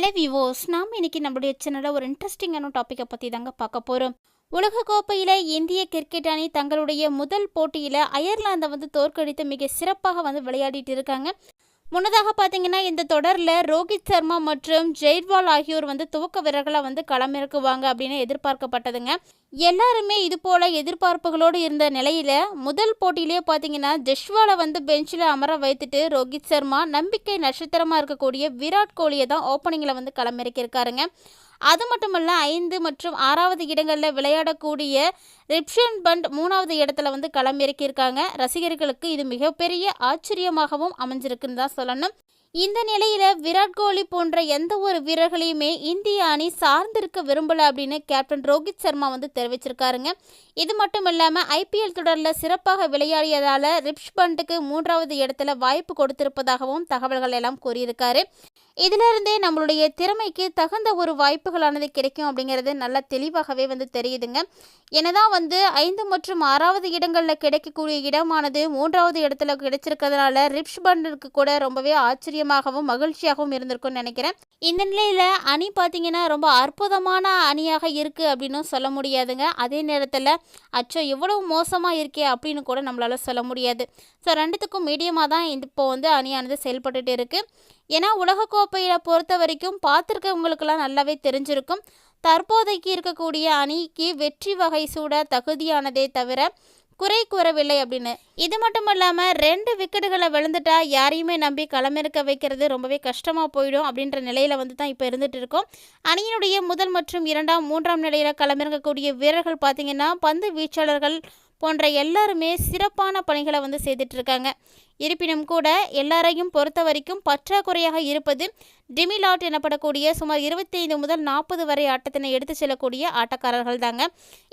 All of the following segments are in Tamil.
ஹலோ விவோஸ். நாம் இன்னைக்கு நம்மளுடைய சேனலில் ஒரு இன்ட்ரெஸ்டிங்கான டாப்பிக்கை பற்றி தாங்க பார்க்க போகிறோம் உலகக்கோப்பையில் இந்திய கிரிக்கெட் அணி தங்களுடைய முதல் போட்டியில் அயர்லாந்தை வந்து தோற்கடித்து மிக சிறப்பாக வந்து விளையாடிட்டு இருக்காங்க. முன்னதாக பார்த்தீங்கன்னா இந்த தொடரில் ரோஹித் சர்மா மற்றும் ஜெய்ட்வால் ஆகியோர் வந்து துவக்க வீரர்களாக வந்து களமிறக்குவாங்க அப்படின்னு எதிர்பார்க்கப்பட்டதுங்க. எல்லாருமே இது போல எதிர்பார்ப்புகளோடு இருந்த நிலையில் முதல் போட்டியிலே பார்த்தீங்கன்னா ஜெஷ்வாலை வந்து பெஞ்சில் அமர வைத்துட்டு ரோஹித் சர்மா நம்பிக்கை நட்சத்திரமாக இருக்கக்கூடிய விராட் கோலியை தான் ஓப்பனிங்கில் வந்து களமிறக்கியிருக்காருங்க அது மட்டும் ஐந்து மற்றும் ஆறாவது இடங்களில் விளையாடக்கூடிய ரிப்ஷன் பண்ட் மூணாவது இடத்துல வந்து களமிறக்கியிருக்காங்க. ரசிகர்களுக்கு இது மிகப்பெரிய ஆச்சரியமாகவும் அமைஞ்சிருக்குன்னு தான் சொல்லணும். இந்த நிலையில விராட் கோலி போன்ற எந்த ஒரு வீரர்களையுமே இந்திய அணி சார்ந்திருக்க விரும்பல அப்படின்னு கேப்டன் ரோஹித் சர்மா வந்து தெரிவிச்சிருக்காருங்க. இது மட்டும் இல்லாமல் ஐபிஎல் தொடரில் சிறப்பாக விளையாடியதால ரிப்ஷ் பண்ட்டுக்கு மூன்றாவது இடத்துல வாய்ப்பு கொடுத்திருப்பதாகவும் தகவல்கள் எல்லாம் கூறியிருக்காரு. இதிலிருந்தே நம்மளுடைய திறமைக்கு தகுந்த ஒரு வாய்ப்புகளானது கிடைக்கும் அப்படிங்கிறது நல்லா தெளிவாகவே வந்து தெரியுதுங்க. என்னதான் வந்து ஐந்து மற்றும் ஆறாவது இடங்களில் கிடைக்கக்கூடிய இடமானது மூன்றாவது இடத்துல கிடைச்சிருக்கிறதுனால ரிப்ஷ் பண்டுக்கு கூட ரொம்பவே ஆச்சரியமாகவும் மகிழ்ச்சியாகவும் இருந்திருக்கும்னு நினைக்கிறேன். இந்த நிலையில் அணி பார்த்தீங்கன்னா ரொம்ப அற்புதமான அணியாக இருக்குது அப்படின்னு சொல்ல முடியாதுங்க. அதே நேரத்தில் அச்சோ இவ்வளவு மோசமாக இருக்கே அப்படின்னு கூட நம்மளால் சொல்ல முடியாது. ஸோ ரெண்டுத்துக்கும் மீடியமாக தான் இப்போ வந்து அணியானது செயல்பட்டுட்டு இருக்குது ஏன்னா உலகக்கோப்பையில் பொறுத்த வரைக்கும் பார்த்துருக்கவங்களுக்கெல்லாம் நல்லாவே தெரிஞ்சிருக்கும். தற்போதைக்கு இருக்கக்கூடிய அணிக்கு வெற்றி வகை சூட தகுதியானதே தவிர குறை கூறவில்லை அப்படின்னு. இது மட்டும் இல்லாமல் ரெண்டு விக்கெட்டுகளை விழுந்துட்டா யாரையுமே நம்பி களமிறக்க வைக்கிறது ரொம்பவே கஷ்டமாக போயிடும் அப்படின்ற நிலையில் வந்து தான் இப்போ இருந்துட்டு இருக்கோம். அணியினுடைய முதல் மற்றும் இரண்டாம் மூன்றாம் நிலையில் களமிறங்கக்கூடிய வீரர்கள் பார்த்தீங்கன்னா பந்து வீச்சாளர்கள் போன்ற எல்லாருமே சிறப்பான பணிகளை வந்து செய்துட்ருக்காங்க. இருப்பினும் கூட எல்லாரையும் பொறுத்த வரைக்கும் பற்றாக்குறையாக இருப்பது டிமிலாட் எனப்படக்கூடிய சுமார் இருபத்தைந்து முதல் நாற்பது வரை ஆட்டத்தினை எடுத்து செல்லக்கூடிய ஆட்டக்காரர்கள் தாங்க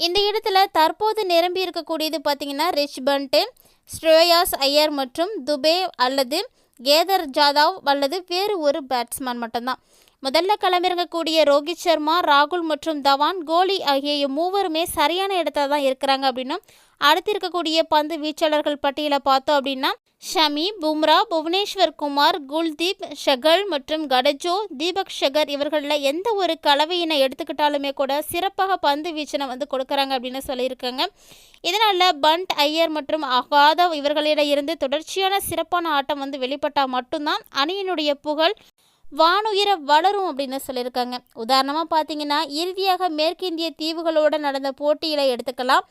இந்த இடத்துல தற்போது நிரம்பி இருக்கக்கூடியது பார்த்திங்கன்னா ரிச் பண்ட்டு ஸ்ரேயாஸ் ஐயர் மற்றும் துபே அல்லது கேதர் ஜாதவ் அல்லது வேறு ஒரு பேட்ஸ்மேன் மட்டும்தான். முதல்ல களமிறங்கக்கூடிய ரோஹித் சர்மா ராகுல் மற்றும் தவான் கோலி ஆகிய மூவருமே சரியான இடத்துல தான் இருக்கிறாங்க அப்படின்னா அடுத்து இருக்கக்கூடிய பந்து வீச்சாளர்கள் பட்டியலை பார்த்தோம் அப்படின்னா ஷமி பும்ரா புவனேஸ்வர் குமார் குல்தீப் ஷகல் மற்றும் கடஜோ தீபக் ஷகர் இவர்களில் எந்த ஒரு கலவையினை எடுத்துக்கிட்டாலுமே கூட சிறப்பாக பந்து வீச்சனை வந்து கொடுக்குறாங்க அப்படின்னு சொல்லியிருக்காங்க. இதனால் பண்ட் ஐயர் மற்றும் அகாதவ் இவர்களிடம் இருந்து தொடர்ச்சியான சிறப்பான ஆட்டம் வந்து வெளிப்பட்டால் மட்டும்தான் அணியினுடைய புகழ் வானுயர வளரும் அப்படின்னு சொல்லியிருக்காங்க. உதாரணமாக பார்த்தீங்கன்னா இறுதியாக மேற்கிந்திய தீவுகளோடு நடந்த போட்டியில் எடுத்துக்கலாம்.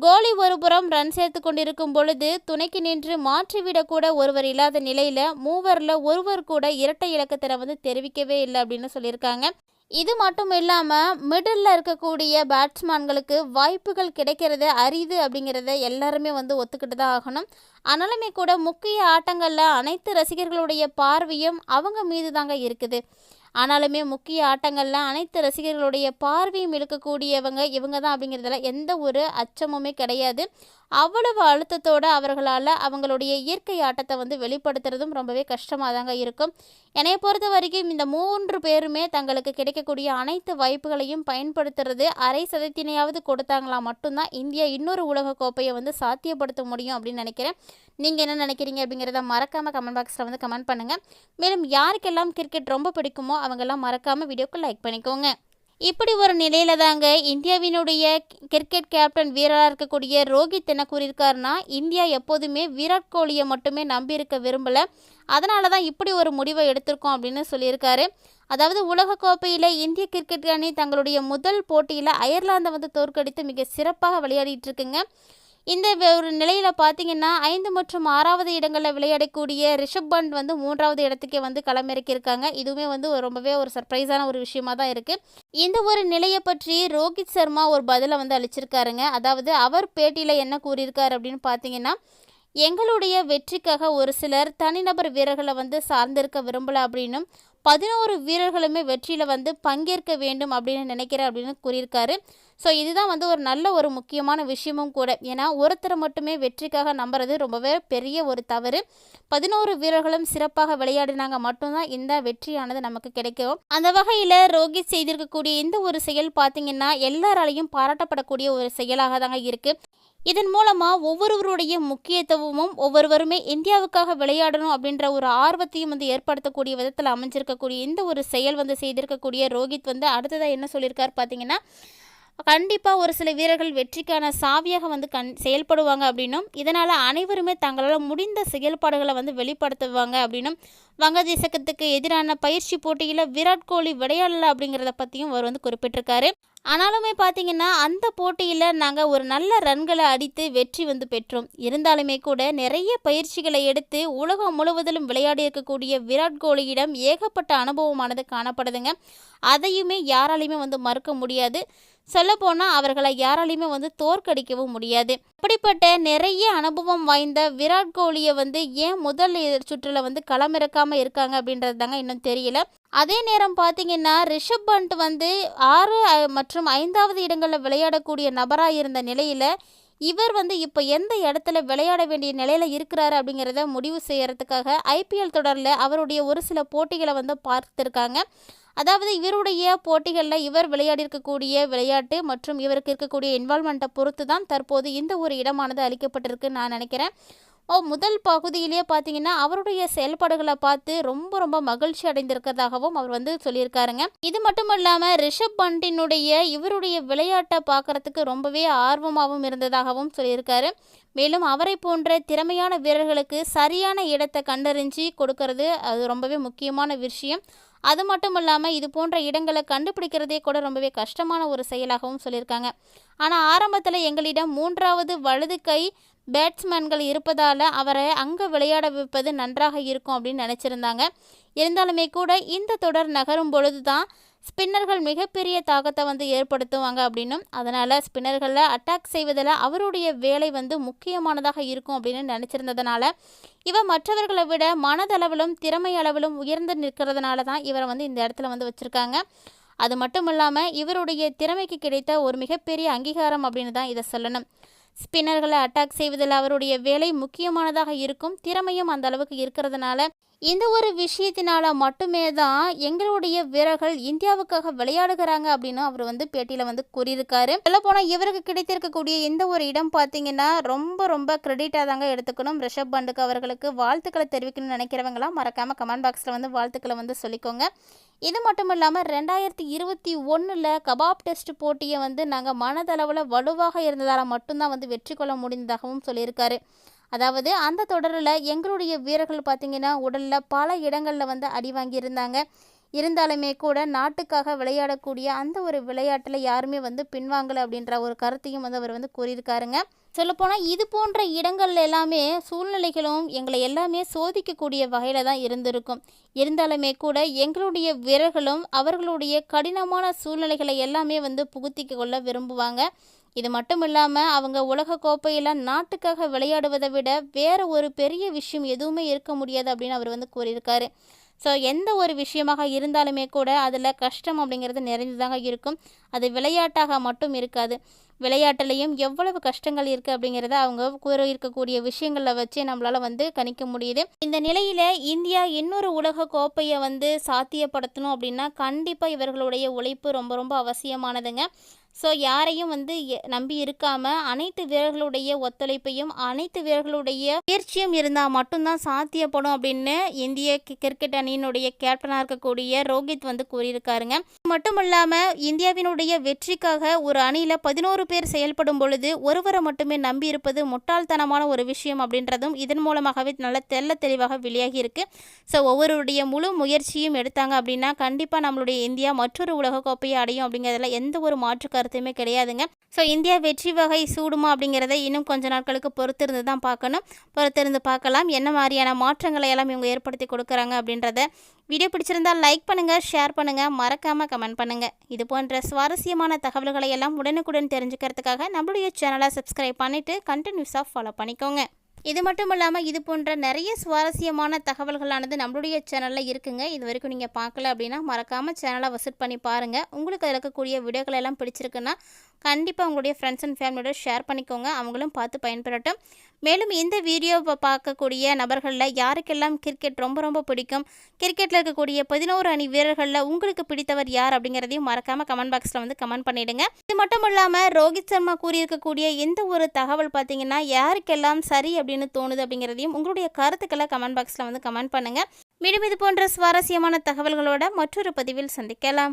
கோலி ஒருபுறம் ரன் சேர்த்து கொண்டிருக்கும் பொழுது துணைக்கு நின்று மாற்றிவிடக்கூட ஒருவர் இல்லாத நிலையில் மூவரில் ஒருவர் கூட இரட்டை இலக்கத்தினை வந்து தெரிவிக்கவே இல்லை அப்படின்னு சொல்லியிருக்காங்க. இது மட்டும் இல்லாமல் மிடில் இருக்கக்கூடிய பேட்ஸ்மேன்களுக்கு வாய்ப்புகள் கிடைக்கிறது அரிது அப்படிங்கிறத எல்லாருமே வந்து ஒத்துக்கிட்டு தான் ஆகணும். ஆனாலுமே கூட முக்கிய ஆட்டங்களில் அனைத்து ரசிகர்களுடைய பார்வையும் அவங்க மீது தாங்க இருக்குது. ஆனாலுமே முக்கிய ஆட்டங்களில் அனைத்து ரசிகர்களுடைய பார்வையும் இழுக்கக்கூடியவங்க இவங்க தான் அப்படிங்கிறதுல எந்த ஒரு அச்சமுமே கிடையாது. அவ்வளவு அழுத்தத்தோடு அவர்களால் அவங்களுடைய இயற்கை ஆட்டத்தை வந்து வெளிப்படுத்துறதும் ரொம்பவே கஷ்டமாக தாங்க இருக்கும். என்னை பொறுத்த வரைக்கும் இந்த மூன்று பேருமே தங்களுக்கு கிடைக்கக்கூடிய அனைத்து வாய்ப்புகளையும் பயன்படுத்துறது அரை சதத்தினையாவது கொடுத்தாங்களா மட்டும்தான் இந்தியா இன்னொரு உலக கோப்பையை வந்து சாத்தியப்படுத்த முடியும் அப்படின்னு நினைக்கிறேன். நீங்கள் என்ன நினைக்கிறீங்க அப்படிங்கிறத மறக்காமல் கமெண்ட் பாக்ஸில் வந்து கமெண்ட் பண்ணுங்கள் மேலும் யாருக்கெல்லாம் கிரிக்கெட் ரொம்ப பிடிக்குமோ அவங்கெல்லாம் மறக்காமல் வீடியோக்கு லைக் பண்ணிக்கோங்க. இப்படி ஒரு நிலையில தாங்க இந்தியாவினுடைய கிரிக்கெட் கேப்டன் வீரராக இருக்கக்கூடிய ரோஹித் என்ன கூறியிருக்காருன்னா இந்தியா எப்போதுமே விராட் கோலியை மட்டுமே நம்பி இருக்க விரும்பலை. அதனால தான் இப்படி ஒரு முடிவை எடுத்திருக்கோம் அப்படின்னு சொல்லியிருக்காரு. அதாவது உலகக்கோப்பையில் இந்திய கிரிக்கெட் அணி தங்களுடைய முதல் போட்டியில் அயர்லாந்தை வந்து தோற்கடித்து மிக சிறப்பாக விளையாடிட்டு இருக்குங்க. இந்த ஒரு நிலையில் பார்த்தீங்கன்னா ஐந்து மற்றும் ஆறாவது இடங்களில் விளையாடக்கூடிய ரிஷப் பண்ட் வந்து மூன்றாவது இடத்துக்கே வந்து களமிறக்கியிருக்காங்க. இதுவுமே வந்து ரொம்பவே ஒரு சர்ப்ரைஸான ஒரு விஷயமா தான் இருக்குது இந்த ஒரு நிலையை பற்றி ரோஹித் சர்மா ஒரு பதிலை வந்து அளிச்சிருக்காருங்க. அதாவது அவர் பேட்டியில் என்ன கூறியிருக்காரு அப்படின்னு பார்த்தீங்கன்னா எங்களுடைய வெற்றிக்காக ஒரு சிலர் தனிநபர் வீரர்களை வந்து சார்ந்திருக்க விரும்பலை அப்படின்னும் பதினோரு வீரர்களுமே வெற்றியில் வந்து பங்கேற்க வேண்டும் அப்படின்னு நினைக்கிறேன் அப்படின்னு கூறியிருக்காரு. ஸோ இதுதான் வந்து ஒரு நல்ல ஒரு முக்கியமான விஷயமும் கூட. ஏன்னா ஒருத்தரை மட்டுமே வெற்றிக்காக நம்புறது ரொம்பவே பெரிய ஒரு தவறு. பதினோரு வீரர்களும் சிறப்பாக விளையாடினாங்க மட்டும்தான் இந்த வெற்றியானது நமக்கு கிடைக்கும். அந்த வகையில் ரோஹித் செய்திருக்கக்கூடிய இந்த ஒரு செயல் பார்த்தீங்கன்னா எல்லாராலையும் பாராட்டப்படக்கூடிய ஒரு செயலாக தாங்க இருக்குது இதன் மூலமாக ஒவ்வொருவருடைய முக்கியத்துவமும் ஒவ்வொருவருமே இந்தியாவுக்காக விளையாடணும் அப்படின்ற ஒரு ஆர்வத்தையும் வந்து ஏற்படுத்தக்கூடிய விதத்தில் அமைஞ்சிருக்கக்கூடிய இந்த ஒரு செயல் வந்து செய்திருக்கக்கூடிய ரோஹித் வந்து அடுத்ததாக என்ன சொல்லியிருக்கார் பார்த்தீங்கன்னா கண்டிப்பாக ஒரு சில வீரர்கள் வெற்றிக்கான சாவியாக வந்து கண் செயல்படுவாங்க அப்படின்னும் இதனால் அனைவருமே தங்களால் முடிந்த செயல்பாடுகளை வந்து வெளிப்படுத்துவாங்க அப்படின்னும் வங்கதேசத்துக்கு எதிரான பயிற்சி போட்டியில் விராட் கோலி விளையாடல அப்படிங்கிறத பற்றியும் அவர் வந்து குறிப்பிட்டிருக்காரு. ஆனாலுமே பார்த்தீங்கன்னா அந்த போட்டியில் நாங்கள் ஒரு நல்ல ரன்களை அடித்து வெற்றி வந்து பெற்றோம். இருந்தாலுமே கூட நிறைய பயிற்சிகளை எடுத்து உலகம் முழுவதிலும் விளையாடி இருக்கக்கூடிய விராட் கோலியிடம் ஏகப்பட்ட அனுபவமானது காணப்படுதுங்க. அதையுமே யாராலையுமே வந்து மறுக்க முடியாது. சொல்லப்போனால் அவர்களை யாராலையுமே வந்து தோற்கடிக்கவும் முடியாது. அப்படிப்பட்ட நிறைய அனுபவம் வாய்ந்த விராட் கோலியை வந்து ஏன் முதல் சுற்றில் வந்து களமிறக்காமல் இருக்காங்க அப்படின்றது தாங்க இன்னும் தெரியல. அதே நேரம் பார்த்தீங்கன்னா ரிஷப் பண்ட் வந்து ஆறு மற்றும் ஐந்தாவது இடங்களில் விளையாடக்கூடிய நபராக இருந்த நிலையில் இவர் வந்து இப்போ எந்த இடத்துல விளையாட வேண்டிய நிலையில் இருக்கிறாரு அப்படிங்கிறத முடிவு செய்கிறதுக்காக ஐபிஎல் தொடரில் அவருடைய ஒரு சில போட்டிகளை வந்து பார்த்துருக்காங்க. அதாவது இவருடைய போட்டிகளில் இவர் விளையாடி இருக்கக்கூடிய விளையாட்டு மற்றும் இவருக்கு இருக்கக்கூடிய இன்வால்மெண்ட்டை பொறுத்து தான் தற்போது இந்த ஒரு இடமானது அளிக்கப்பட்டிருக்குன்னு நான் நினைக்கிறேன். முதல் பகுதியிலேயே பார்த்தீங்கன்னா அவருடைய செயல்பாடுகளை பார்த்து ரொம்ப ரொம்ப மகிழ்ச்சி அடைந்திருக்கிறதாகவும் அவர் வந்து சொல்லியிருக்காருங்க. இது மட்டும் இல்லாமல் ரிஷப் பண்டினுடைய இவருடைய விளையாட்டை பார்க்கறதுக்கு ரொம்பவே ஆர்வமாகவும் இருந்ததாகவும் சொல்லியிருக்காரு. மேலும் அவரை போன்ற திறமையான வீரர்களுக்கு சரியான இடத்தை கண்டறிஞ்சு கொடுக்கறது அது ரொம்பவே முக்கியமான விஷயம். அது மட்டும் இல்லாமல் இது போன்ற இடங்களை கண்டுபிடிக்கிறதே கூட ரொம்பவே கஷ்டமான ஒரு செயலாகவும் சொல்லியிருக்காங்க. ஆனால் ஆரம்பத்தில் எங்களிடம் மூன்றாவது வலது கை பேட்ஸ்மேன்கள் இருப்பதால் அவரை அங்கே விளையாட வைப்பது நன்றாக இருக்கும் அப்படின்னு நினச்சிருந்தாங்க. இருந்தாலுமே கூட இந்த தொடர் நகரும் பொழுது தான் ஸ்பின்னர்கள் மிகப்பெரிய தாக்கத்தை வந்து ஏற்படுத்துவாங்க அப்படின்னும். அதனால் ஸ்பின்னர்களில் அட்டாக் செய்வதில் அவருடைய வேலை வந்து முக்கியமானதாக இருக்கும் அப்படின்னு நினச்சிருந்ததுனால இவர் மற்றவர்களை விட மனதளவிலும் திறமை அளவிலும் உயர்ந்து நிற்கிறதுனால தான் இவரை வந்து இந்த இடத்துல வந்து வச்சுருக்காங்க. அது மட்டும் இல்லாமல் இவருடைய திறமைக்கு கிடைத்த ஒரு மிகப்பெரிய அங்கீகாரம் அப்படின்னு தான் இதை சொல்லணும். ஸ்பின்னர்களை அட்டாக் செய்வதில் அவருடைய வேலை முக்கியமானதாக இருக்கும் திறமையும் அந்த அளவுக்கு இருக்கிறதுனால இந்த ஒரு விஷயத்தினால மட்டுமே தான் எங்களுடைய வீரர்கள் இந்தியாவுக்காக விளையாடுகிறாங்க அப்படின்னு அவர் வந்து பேட்டியில் வந்து கூறியிருக்காரு. சொல்லப்போனால் இவருக்கு கிடைத்திருக்கக்கூடிய இந்த ஒரு இடம் பார்த்தீங்கன்னா ரொம்ப ரொம்ப கிரெடிட்டாக தாங்க எடுத்துக்கணும். ரிஷப் பண்டுக்கு அவர்களுக்கு வாழ்த்துக்களை தெரிவிக்கணும்னு நினைக்கிறவங்களாம் மறக்காமல் கமெண்ட் பாக்ஸில் வந்து வாழ்த்துக்களை வந்து சொல்லிக்கோங்க. இது மட்டும் இல்லாமல் ரெண்டாயிரத்தி இருபத்தி ஒன்றில் கபாப் டெஸ்ட் போட்டியை வந்து நாங்கள் மனதளவில் வலுவாக இருந்ததால் மட்டும்தான் வந்து வெற்றி கொள்ள முடிந்ததாகவும் சொல்லியிருக்காரு. அதாவது அந்த தொடரில் எங்களுடைய வீரர்கள் பார்த்திங்கன்னா உடலில் பல இடங்களில் வந்து அடி வாங்கியிருந்தாங்க. இருந்தாலுமே கூட நாட்டுக்காக விளையாடக்கூடிய அந்த ஒரு விளையாட்டில் யாருமே வந்து பின்வாங்கலை அப்படின்ற ஒரு கருத்தையும் வந்து அவர் வந்து கூறியிருக்காருங்க. சொல்லப்போனால் இது போன்ற இடங்கள் எல்லாமே சூழ்நிலைகளும் எங்களை எல்லாமே சோதிக்கக்கூடிய வகையில் தான் இருந்திருக்கும். இருந்தாலுமே கூட எங்களுடைய வீரர்களும் அவர்களுடைய கடினமான சூழ்நிலைகளை எல்லாமே வந்து புகுத்திக்க கொள்ள விரும்புவாங்க. இது மட்டும் இல்லாமல் அவங்க உலக கோப்பையில் நாட்டுக்காக விளையாடுவதை விட வேறு ஒரு பெரிய விஷயம் எதுவுமே இருக்க முடியாது அப்படின்னு அவர் வந்து கூறியிருக்காரு. ஸோ எந்த ஒரு விஷயமாக இருந்தாலுமே கூட அதில் கஷ்டம் அப்படிங்கிறது நிறைந்துதாங்க இருக்கும். அது விளையாட்டாக மட்டும் இருக்காது. விளையாட்டுலேயும் எவ்வளவு கஷ்டங்கள் இருக்குது அப்படிங்கிறத அவங்க கூற இருக்கக்கூடிய விஷயங்களில் வச்சு நம்மளால் வந்து கணிக்க முடியுது. இந்த நிலையில் இந்தியா இன்னொரு உலக கோப்பையை வந்து சாத்தியப்படுத்தணும் அப்படின்னா கண்டிப்பாக இவர்களுடைய உழைப்பு ரொம்ப ரொம்ப அவசியமானதுங்க. ஸோ யாரையும் வந்து நம்பி இருக்காமல் அனைத்து வீரர்களுடைய ஒத்துழைப்பையும் அனைத்து வீரர்களுடைய முயற்சியும் இருந்தால் மட்டும்தான் சாத்தியப்படும் அப்படின்னு இந்திய கிரிக்கெட் அணியினுடைய கேப்டனாக இருக்கக்கூடிய ரோஹித் வந்து கூறியிருக்காருங்க. மட்டும் இல்லாமல் இந்தியாவினுடைய வெற்றிக்காக ஒரு அணியில் பதினோரு பேர் செயல்படும் பொழுது ஒருவரை மட்டுமே நம்பி இருப்பது முட்டாள்தனமான ஒரு விஷயம் அப்படின்றதும் இதன் மூலமாகவே நல்ல தெல்ல தெளிவாக வெளியாகி இருக்கு. ஸோ ஒவ்வொருடைய முழு முயற்சியும் எடுத்தாங்க அப்படின்னா கண்டிப்பாக நம்மளுடைய இந்தியா மற்றொரு உலகக்கோப்பையை அடையும் அப்படிங்கிறதுல எந்த ஒரு மாற்று கருத்துமே கிடையாதுங்க. ஸோ இந்தியா வெற்றி வகை சூடுமா அப்படிங்கிறத இன்னும் கொஞ்ச நாட்களுக்கு பொறுத்திருந்து தான் பார்க்கணும். பொறுத்திருந்து பார்க்கலாம். என்ன மாதிரியான மாற்றங்களை எல்லாம் இவங்க ஏற்படுத்தி கொடுக்குறாங்க அப்படின்றத வீடியோ பிடிச்சிருந்தால் லைக் பண்ணுங்கள் ஷேர் பண்ணுங்கள் மறக்காமல் கமெண்ட் பண்ணுங்கள் இது போன்ற சுவாரஸ்யமான தகவல்களை எல்லாம் உடனுக்குடன் தெரிஞ்சுக்கிறதுக்காக நம்மளுடைய சேனலை சப்ஸ்கிரைப் பண்ணிவிட்டு கண்டினியூஸாக ஃபாலோ பண்ணிக்கோங்க. இது மட்டும் இல்லாமல் இது போன்ற நிறைய சுவாரஸ்யமான தகவல்களானது நம்மளுடைய சேனலில் இருக்குங்க. இது வரைக்கும் நீங்கள் பார்க்கல அப்படின்னா மறக்காமல் சேனலை விசிட் பண்ணி பாருங்கள் உங்களுக்கு அதில் இருக்கக்கூடிய வீடியோக்கள் எல்லாம் பிடிச்சிருக்குன்னா கண்டிப்பாக உங்களுடைய ஃப்ரெண்ட்ஸ் அண்ட் ஃபேமிலியோட ஷேர் பண்ணிக்கோங்க. அவங்களும் பார்த்து பயன்பெறட்டும். மேலும் இந்த வீடியோவை பார்க்கக்கூடிய நபர்களில் யாருக்கெல்லாம் கிரிக்கெட் ரொம்ப ரொம்ப பிடிக்கும்? கிரிக்கெட்டில் இருக்கக்கூடிய பதினோரு அணி வீரர்களில் உங்களுக்கு பிடித்தவர் யார் அப்படிங்கிறதையும் மறக்காமல் கமெண்ட் பாக்ஸில் வந்து கமெண்ட் பண்ணிடுங்க. இது மட்டும் இல்லாமல் ரோஹித் சர்மா கூறியிருக்கக்கூடிய எந்த ஒரு தகவல் பார்த்தீங்கன்னா யாருக்கெல்லாம் சரி அப்படின்னு தோணுது அப்படிங்கிறதையும் உங்களுடைய கருத்துக்களை கமெண்ட் பாக்ஸில் வந்து கமெண்ட் பண்ணுங்கள் மீண்டும் இது போன்ற சுவாரஸ்யமான தகவல்களோட மற்றொரு பதிவில் சந்திக்கலாம்.